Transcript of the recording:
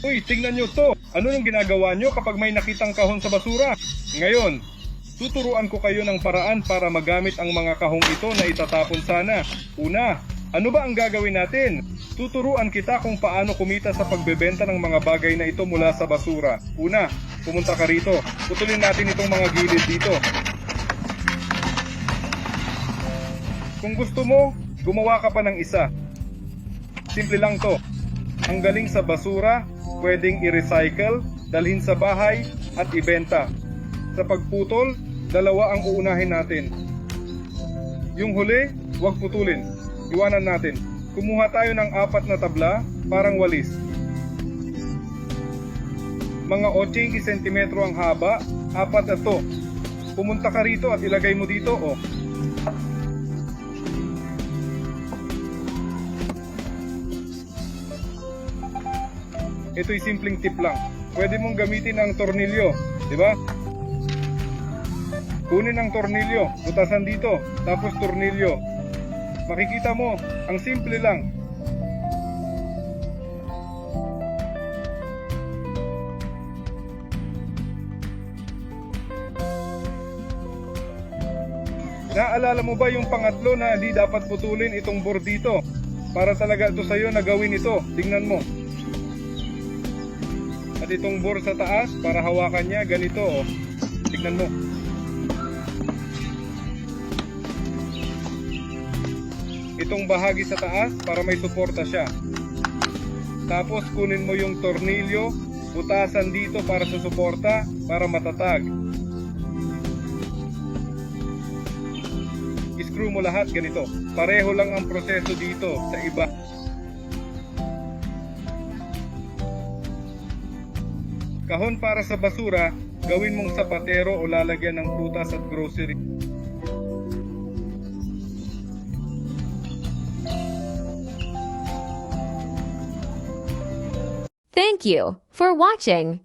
Uy, tingnan nyo to. Ano yung ginagawa nyo kapag may nakitang kahon sa basura? Ngayon, tuturuan ko kayo ng paraan para magamit ang mga kahong ito na itatapon sana. Una, ano ba ang gagawin natin? Tuturuan kita kung paano kumita sa pagbebenta ng mga bagay na ito mula sa basura. Una, pumunta ka rito. Putulin natin itong mga gilid dito. Kung gusto mo, gumawa ka pa ng isa. Simple lang to. Ang galing sa basura, pwedeng i-recycle, dalhin sa bahay, at ibenta. Sa pagputol, dalawa ang uunahin natin. Yung huli, huwag putulin. Iwanan natin. Kumuha tayo ng apat na tabla, parang walis. Mga 80 sentimetro ang haba, apat na. Pumunta ka rito at ilagay mo dito, oh. Ito'y simpleng tip lang. Pwede mong gamitin ang tornilyo, di ba? Kunin ang tornilyo, butasan dito, tapos tornilyo. Makikita mo, ang simple lang. Naalala mo ba yung pangatlo na di dapat putulin itong board dito? Para talaga ito sa'yo na gawin ito. Tingnan mo. At itong board sa taas, para hawakan niya, ganito oh. Tingnan mo. Itong bahagi sa taas, para may suporta siya. Tapos kunin mo yung tornilyo, butasan dito para sa suporta, para matatag. screw mo lahat ganito. Pareho lang ang proseso dito sa iba. Kahon para sa basura, gawin mong sapatero o lalagyan ng prutas at grocery. Thank you for watching.